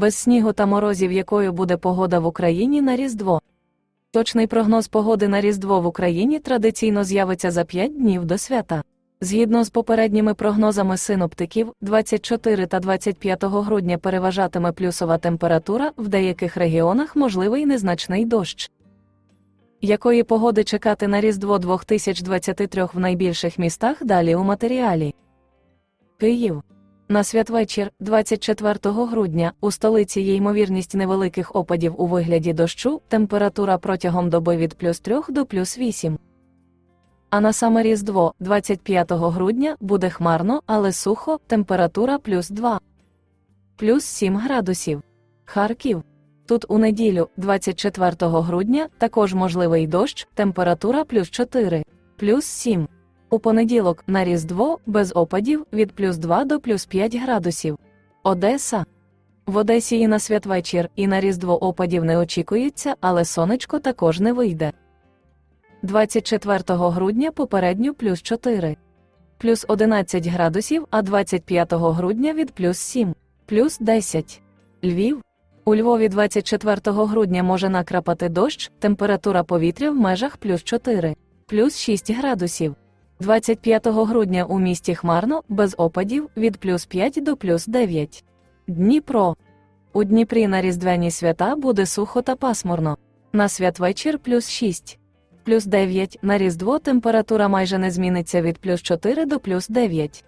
без снігу та морозів, якою буде погода в Україні на Різдво. Точний прогноз погоди на Різдво в Україні традиційно з'явиться за 5 днів до свята. Згідно з попередніми прогнозами синоптиків, 24 та 25 грудня переважатиме плюсова температура, в деяких регіонах можливий незначний дощ. Якої погоди чекати на Різдво 2023 в найбільших містах далі у матеріалі? Київ. На святвечір, 24 грудня, у столиці є ймовірність невеликих опадів у вигляді дощу, температура протягом доби від плюс 3 до плюс 8. А на саме Різдво, 25 грудня, буде хмарно, але сухо, температура плюс 2. Плюс 7 градусів. Харків. Тут у неділю, 24 грудня, також можливий дощ, температура плюс 4, плюс 7. У понеділок на Різдво без опадів від плюс 2 до плюс 5 градусів. Одеса. В Одесі і на святвечір, і на Різдво опадів не очікується, але сонечко також не вийде. 24 грудня попередньо плюс 4, плюс 11 градусів, а 25 грудня від плюс 7, плюс 10. Львів. У Львові 24 грудня може накрапати дощ, температура повітря в межах плюс 4, плюс 6 градусів. 25 грудня у місті хмарно, без опадів, від плюс 5 до плюс 9. Дніпро. У Дніпрі на Різдвяні свята буде сухо та пасмурно. На святвечір плюс 6. Плюс 9. На Різдво температура майже не зміниться від плюс 4 до плюс 9.